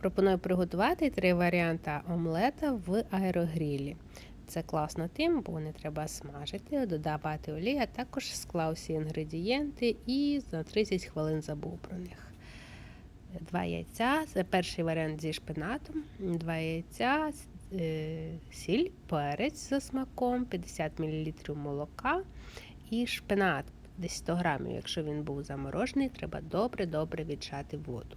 Пропоную приготувати три варіанти омлета в аерогрілі. Це класно тим, бо не треба смажити, додавати олію, а також склав всі інгредієнти і за 30 хвилин забув про них. Два яйця. Це перший варіант зі шпинатом. Два яйця, е, сіль, перець за смаком, 50 мл молока і шпинат десь 100 грамів. Якщо він був заморожений, треба добре-добре віджати воду.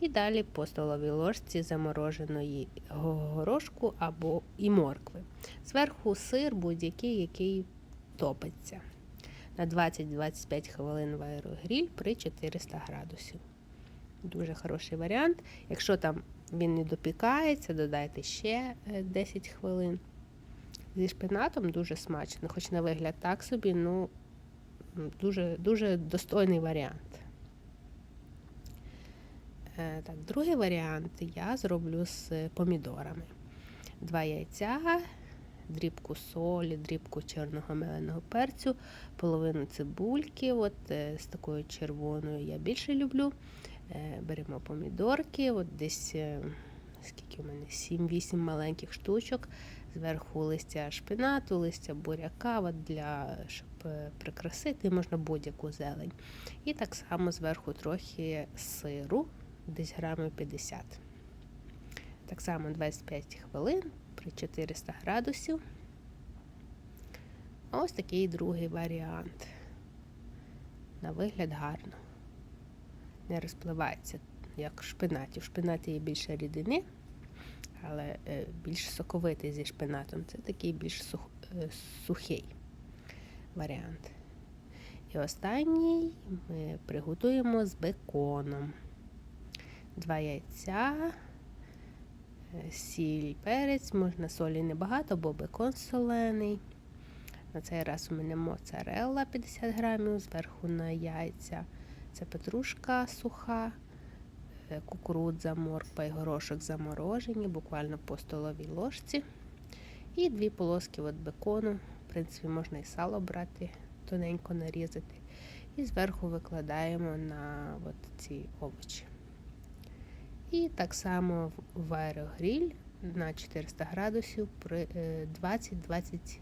І далі по столовій ложці замороженої горошку або і моркви. Зверху сир будь-який, який топиться. На 20-25 хвилин в аерогріль при 400 градусів. Дуже хороший варіант. Якщо там він не допікається, додайте ще 10 хвилин. Зі шпинатом дуже смачно, хоч на вигляд так собі, ну дуже, дуже достойний варіант. Е, Так, Другий варіант я зроблю з помідорами. Два яйця, дрібку солі, дрібку чорного меленого перцю, половину цибульки. От е, З такою червоною я більше люблю. Е, Беремо помідорки, от десь скільки у мене 7-8 маленьких штучок. Зверху листя шпинату, листя буряка, от для, щоб прикрасити, можна будь-яку зелень. І так само зверху трохи сиру десь грамів 50. Так само 25 хвилин при 400 градусів. Ось такий другий варіант. На вигляд гарно. Не розпливається, як в шпинаті. В шпинаті є більше рідини, але більш соковитий зі шпинатом. Це такий більш сух, сухий варіант. І останній ми приготуємо з беконом два яйця, сіль, перець, можна солі небагато, бо бекон солений. На цей раз у мене моцарелла 50 грамів, зверху на яйця. Це петрушка суха, кукурудза, морква і горошок заморожені, буквально по столовій ложці. І дві полоски от бекону. В принципі, можна і сало брати, тоненько нарізати. І зверху викладаємо на от ці овочі. І так само в аерогріль на 400 градусів при 20-25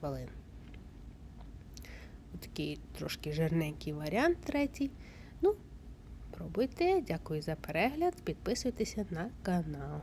хвилин. Такий трошки жирненький варіант третій. Ну, пробуйте. Дякую за перегляд. Підписуйтеся на канал.